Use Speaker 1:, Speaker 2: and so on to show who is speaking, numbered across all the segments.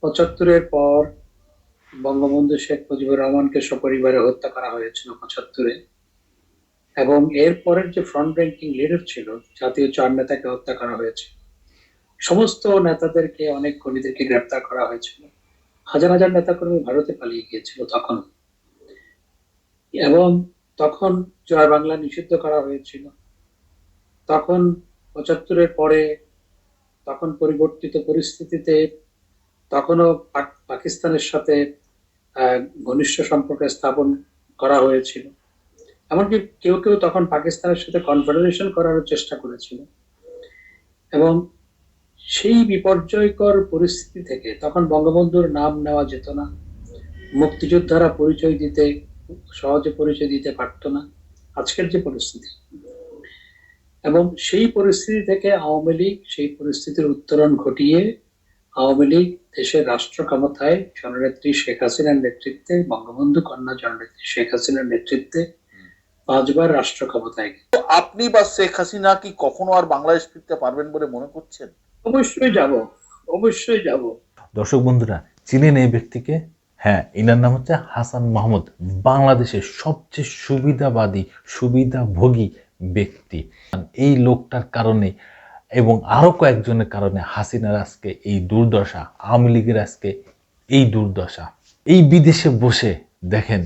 Speaker 1: পঁচাত্তরের পর বঙ্গবন্ধু শেখ মুজিবুর রহমানকে সপরিবারে হত্যা করা হয়েছিল পঁচাত্তরে। এবং এর পরের যে ফ্রন্ট র্যাঙ্কিং লিডার ছিল, জাতীয় চার নেতাকে হত্যা করা হয়েছে। সমস্ত নেতাদেরকে, অনেক কর্মীদেরকে গ্রেপ্তার করা হয়েছিল। হাজার হাজার নেতাকর্মী ভারতে পালিয়ে গিয়েছিল তখন এবং তখন জয় বাংলা নিষিদ্ধ করা হয়েছিল। তখন পঁচাত্তরের পরে, তখন পরিবর্তিত পরিস্থিতিতে তখনও পাকিস্তানের সাথে ঘনিষ্ঠ সম্পর্ক স্থাপন করা হয়েছিল। এমনকি কেউ কেউ তখন পাকিস্তানের সাথে কনফেডারেশন করার চেষ্টা করেছিল। এবং সেই বিপর্যয়কর পরিস্থিতি থেকে তখন বঙ্গবন্ধুর নাম নেওয়া যেত না। মুক্তিযোদ্ধারা পরিচয় দিতে, সহজে পরিচয় দিতে পারত না। আজকের যে পরিস্থিতি। এবং সেই পরিস্থিতি থেকে আওয়ামী লীগ সেই পরিস্থিতির উত্তরণ ঘটিয়ে আওয়ামী লীগ দেশের রাষ্ট্র ক্ষমতায় জননেত্রী শেখ হাসিনার নেতৃত্বে বঙ্গবন্ধু কন্যা জননেত্রী শেখ হাসিনার নেতৃত্বে পাঁচবার রাষ্ট্র ক্ষমতায় গেছে।
Speaker 2: আপনি বা শেখ হাসিনা কি কখনো আর বাংলাদেশ ফিরতে পারবেন বলে মনে করছেন?
Speaker 1: অবশ্যই যাব অবশ্যই যাব।
Speaker 3: দর্শক বন্ধুরা চিনেন এই ব্যক্তিকে? হ্যাঁ এনার নাম হচ্ছে হাসান মাহমুদ বাংলাদেশের সবচেয়ে সুবিধাবাদী সুবিধাভোগী ব্যক্তি। এই লোকটার কারণে এবং আরও কয়েকজনের কারণে হাসিনার আজকে এই দুর্দশা, আওয়ামী লীগের আজকে এই দুর্দশা। এই বিদেশে বসে দেখেন,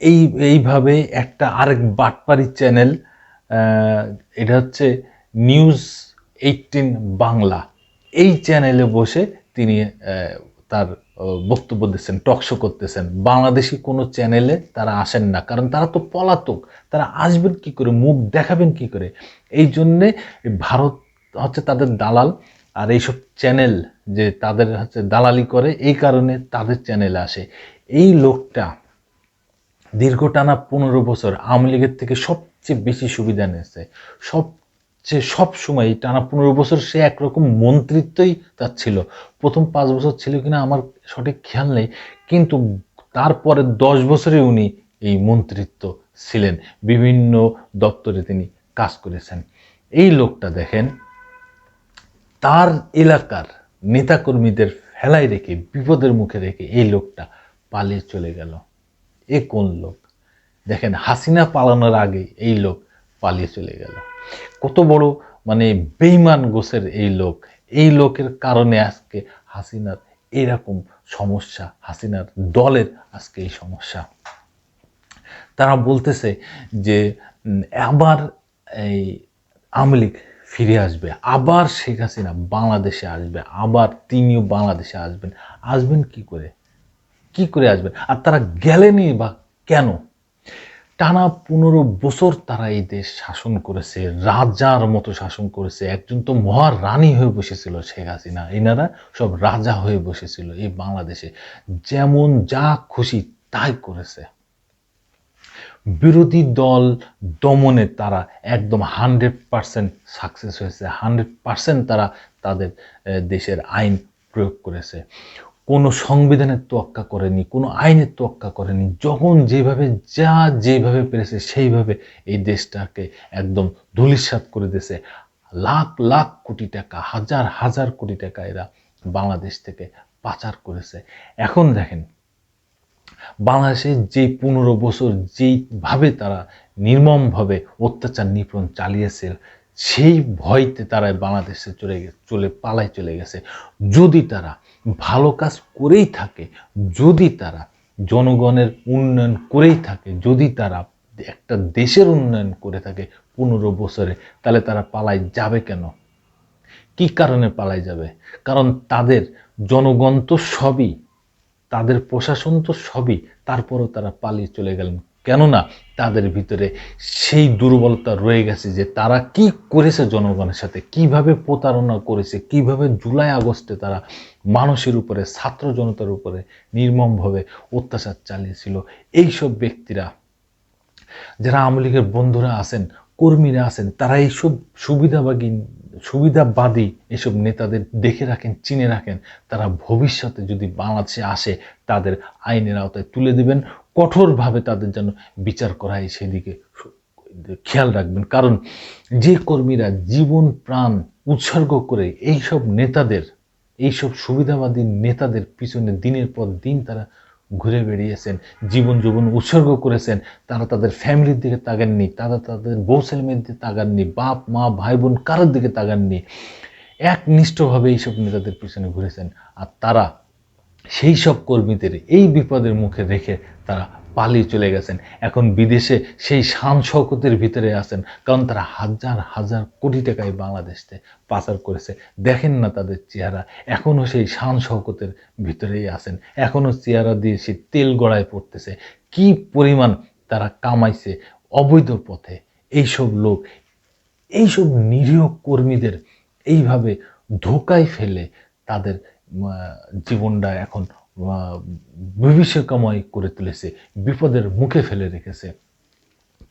Speaker 3: এই, এইভাবে একটা আরেক বাটপারি চ্যানেল এটা হচ্ছে নিউজ এইটিন বাংলা। এই চ্যানেলে বসে তিনি তার বক্তব্য দিচ্ছেন টকশো করতেছেন। বাংলাদেশি কোনো চ্যানেলে তারা আসেন না, কারণ তারা তো পলাতক। তারা আসবেন কি করে, মুখ দেখাবেন কি করে? এই জন্যে ভারত হচ্ছে তাদের দালাল আর এইসব চ্যানেল যে তাদের হচ্ছে দালালি করে, এই কারণে তাদের চ্যানেলে আসে। এই লোকটা দীর্ঘ টানা পনেরো বছর আওয়ামী লীগের থেকে সবচেয়ে বেশি সুবিধা নিয়েছে। সবচেয়ে সব সময় টানা পনেরো বছর সে একরকম মন্ত্রিত্বই তার ছিল প্রথম পাঁচ বছর ছিল কিনা আমার সঠিক খেয়াল নেই, কিন্তু তারপরে দশ বছরে উনি এই মন্ত্রিত্ব ছিলেন। বিভিন্ন দপ্তরে তিনি কাজ করেছেন। এই লোকটা দেখেন তার এলাকার নেতাকর্মীদের ফেলাই রেখে, বিপদের মুখে রেখে এই লোকটা পালিয়ে চলে গেল। এ কোন লোক? দেখেন, হাসিনা পালানোর আগে এই লোক পালিয়ে চলে গেল। কত বড় মানে বেইমান গোছের এই লোক। এই লোকের কারণে আজকে হাসিনার এরকম সমস্যা, হাসিনার দলের আজকে এই সমস্যা। তারা বলতেছে যে আবার এই আওয়ামী লীগ ফিরে আসবে। আবার শেখ হাসিনা বাংলাদেশে আসবে। আবার তিনিও বাংলাদেশে আসবেন। আসবেন কি করে? কি করে আসবেন? আর তারা গেলেনি বা কেন? টানা পনেরো বছর তারা এই দেশ শাসন করেছে, রাজার মতো শাসন করেছে। একজন তো মহারানী হয়ে বসেছিল শেখ হাসিনা। এনারা সব রাজা হয়ে বসেছিল এই বাংলাদেশে। যেমন যা খুশি তাই করেছে। বিরোধী দল দমনে তারা একদম হান্ড্রেড পারসেন্ট সাকসেস হয়েছে। হান্ড্রেড পারসেন্ট তারা তাদের দেশের আইন প্রয়োগ করেছে। কোনো সংবিধানের তোয়াক্কা করেনি, কোনো আইনের তোয়াক্কা করেনি। যখন যেভাবে, যা যেভাবে পেরেছে, সেইভাবে এই দেশটাকে একদম ধুলিস্বাত করে দিয়েছে। লাখ লাখ কোটি টাকা, হাজার হাজার কোটি টাকা এরা বাংলাদেশ থেকে পাচার করেছে। এখন দেখেন বাংলাদেশে যে পনেরো বছর যেইভাবে তারা নির্মমভাবে অত্যাচার নিপীড়ন চালিয়েছে, সেই ভয়তে তারা বাংলাদেশে চলে চলে, পালায় চলে গেছে। যদি তারা ভালো কাজ করেই থাকে, যদি তারা জনগণের উন্নয়ন করেই থাকে, যদি তারা একটা দেশের উন্নয়ন করে থাকে পনেরো বছরে, তাহলে তারা পালায় যাবে কেন? কি কারণে পালায় যাবে? কারণ তাদের জনগণ তো সবই তাদের প্রশাসন তো সবই, তারপরও তারা পালিয়ে চলে গেলেন। কেননা তাদের ভিতরে সেই দুর্বলতা রয়ে গেছে যে তারা কি করেছে জনগণের সাথে, কীভাবে প্রতারণা করেছে, কীভাবে জুলাই আগস্টে তারা মানুষের উপরে, ছাত্র জনতার উপরে নির্মমভাবে অত্যাচার চালিয়েছিল। এইসব ব্যক্তিরা, যারা আওয়ামী লীগের বন্ধুরা আছেন, কর্মীরা আছেন, তারা এইসব সুবিধাবাদী সুবিধাবাদী এসব নেতাদের দেখে রাখেন, চিনে রাখেন। তারা ভবিষ্যতে যদি বাংলাদেশে আসে, তাদের আইনের আওতায় তুলে দেবেন। কঠোরভাবে তাদের যেন বিচার করা হয়, সেদিকে খেয়াল রাখবেন। কারণ যে কর্মীরা জীবন, প্রাণ উৎসর্গ করে এইসব নেতাদের, এইসব সুবিধাবাদী নেতাদের পিছনে দিনের পর দিন তারা ঘুরে বেরিয়েছেন জীবন জীবন উৎসর্গ করেছেন, তারা তাদের ফ্যামিলির দিকে তাকাননি, তারা তাদের বউ ছেলেমেয়ের দিকে তাকাননি, বাপ, মা, ভাই, বোন কারোর দিকে তাকাননি। একনিষ্ঠভাবে এইসব নেতাদের পিছনে ঘুরেছেন। আর তারা সেই সব কর্মীদের এই বিপদের মুখে রেখে তারা পালিয়ে চলে গেছেন। এখন বিদেশে সেই শান শৌকতের ভিতরে আছেন, কারণ তারা হাজার হাজার কোটি টাকায় বাংলাদেশে পাচার করেছে। দেখেন না তাদের চেহারা। এখনও সেই শান শৌকতের ভিতরেই আছেন। এখনও চেহারা দিয়ে সেই তেল গড়ায় পড়তেছে। কি পরিমাণ তারা কামাইছে অবৈধ পথে এইসব লোক। এইসব নিরীহ কর্মীদের এইভাবে ধোকায় ফেলে তাদের জীবনটা এখন বিভীষিকাময় করে তুলেছে, বিপদের মুখে ফেলে রেখেছে।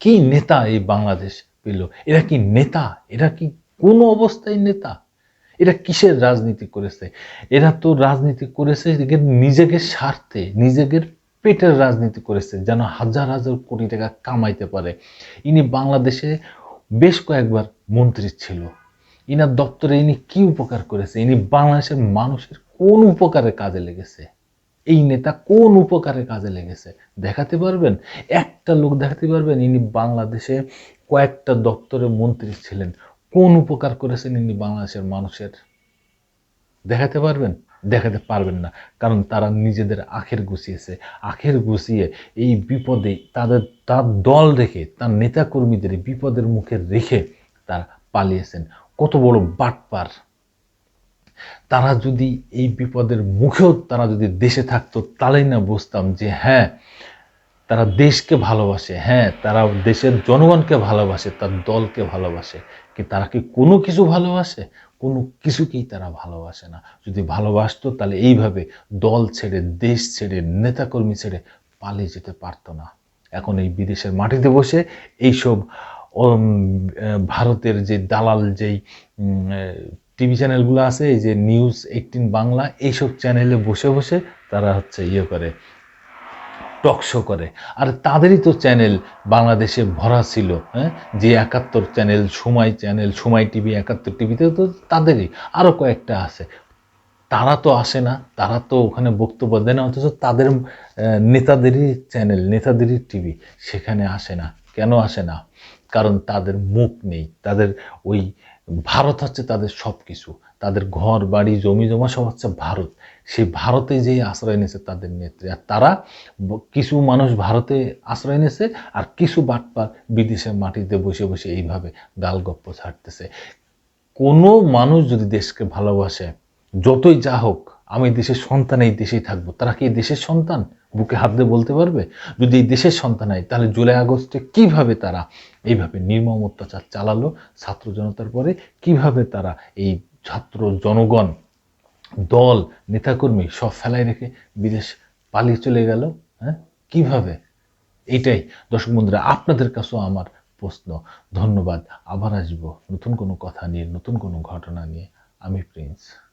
Speaker 3: কি নেতা এই বাংলাদেশ পেল? এরা কি নেতা? এরা কি কোনো অবস্থায় নেতা? এরা কিসের রাজনীতি করেছে? এরা তো রাজনীতি করেছে নিজেকে স্বার্থে নিজেদের পেটের রাজনীতি করেছে, যেন হাজার হাজার কোটি টাকা কামাইতে পারে। ইনি বাংলাদেশে বেশ কয়েকবার মন্ত্রী ছিল। ইনার দপ্তরে ইনি কি উপকার করেছে? ইনি বাংলাদেশের মানুষের কোন উপকারে কাজে লেগেছে? এই নেতা কোন উপকারে কাজে লেগেছে? দেখাতে পারবেন? একটা লোক দেখাতে পারবেন, ইনি বাংলাদেশে কয়েকটা দপ্তরে মন্ত্রী ছিলেন। কোন উপকার করেছেন ইনি বাংলাদেশের মানুষের? দেখাতে পারবেন? দেখাতে পারবেন না, কারণ তারা নিজেদের আখের গুছিয়েছে। আখের গুছিয়ে এই বিপদে তাদের, তার দল রেখে, তার নেতাকর্মীদের বিপদের মুখে রেখে তারা পালিয়েছেন। কত বড় বাটপার। তারা যদি এই বিপদের মুখেও তারা যদি দেশে থাকতো, তাহলেই না বুঝতাম যে হ্যাঁ তারা দেশকে ভালোবাসে হ্যাঁ তারা দেশের জনগণকে ভালোবাসে, তার দলকে ভালোবাসে। কি তারা কি কোনো কিছু ভালোবাসে? কোনো কিছুকেই তারা ভালোবাসে না। যদি ভালোবাসতো, তাহলে এইভাবে দল ছেড়ে, দেশ ছেড়ে, নেতাকর্মী ছেড়ে পালিয়ে যেতে পারতো না। এখন এই বিদেশের মাটিতে বসে এইসব ভারতের যে দালাল যেই টিভি চ্যানেলগুলো আছে, এই যে নিউজ এইটিন বাংলা, এইসব চ্যানেলে বসে বসে তারা হচ্ছে ইয়ে করে, টক শো করে। আর তাদেরই তো চ্যানেল বাংলাদেশে ভরা ছিল হ্যাঁ? যে একাত্তর চ্যানেল সময় চ্যানেল সময় টিভি, একাত্তর টিভিতে তো তাদেরই, আরও কয়েকটা আছে। তারা তো আসে না, তারা তো ওখানে বক্তব্য দেয় না, অথচ তাদের নেতাদেরই চ্যানেল, নেতাদেরই টিভি, সেখানে আসে না। কেন আসে না? কারণ তাদের মুখ নেই, তাদের ওই ভারত হচ্ছে তাদের সব কিছু তাদের ঘর, বাড়ি, জমি, জমা সব হচ্ছে ভারত। সেই ভারতে যেই আশ্রয় নিয়েছে তাদের নেত্রী। আর তারা কিছু মানুষ ভারতে আশ্রয় নিয়েছে আর কিছু বাটপার বিদেশের মাটিতে বসে বসে এইভাবে গালগপ্প ছাড়তেছে। কোনো মানুষ যদি দেশকে ভালোবাসে, যতই যা হোক আমি দেশের সন্তান, এই দেশেই থাকব। তারা কি দেশের সন্তান? বুকে হাত দিয়ে বলতে পারবে? যদি এই দেশের সন্তান হয়, তাহলে জুলাই আগস্টে কীভাবে তারা এইভাবে নির্মম অত্যাচার চালালো ছাত্র জনতার পরে? কীভাবে তারা এই ছাত্র জনগণ, দল, নেতাকর্মী সব ফেলায় রেখে বিদেশ পালিয়ে চলে গেল? হ্যাঁ? কীভাবে? এইটাই। দর্শক বন্ধুরা, আপনাদের কাছেও আমার প্রশ্ন। ধন্যবাদ। আবার আসব নতুন কোনো কথা নিয়ে, নতুন কোনো ঘটনা নিয়ে। আমি প্রিন্স।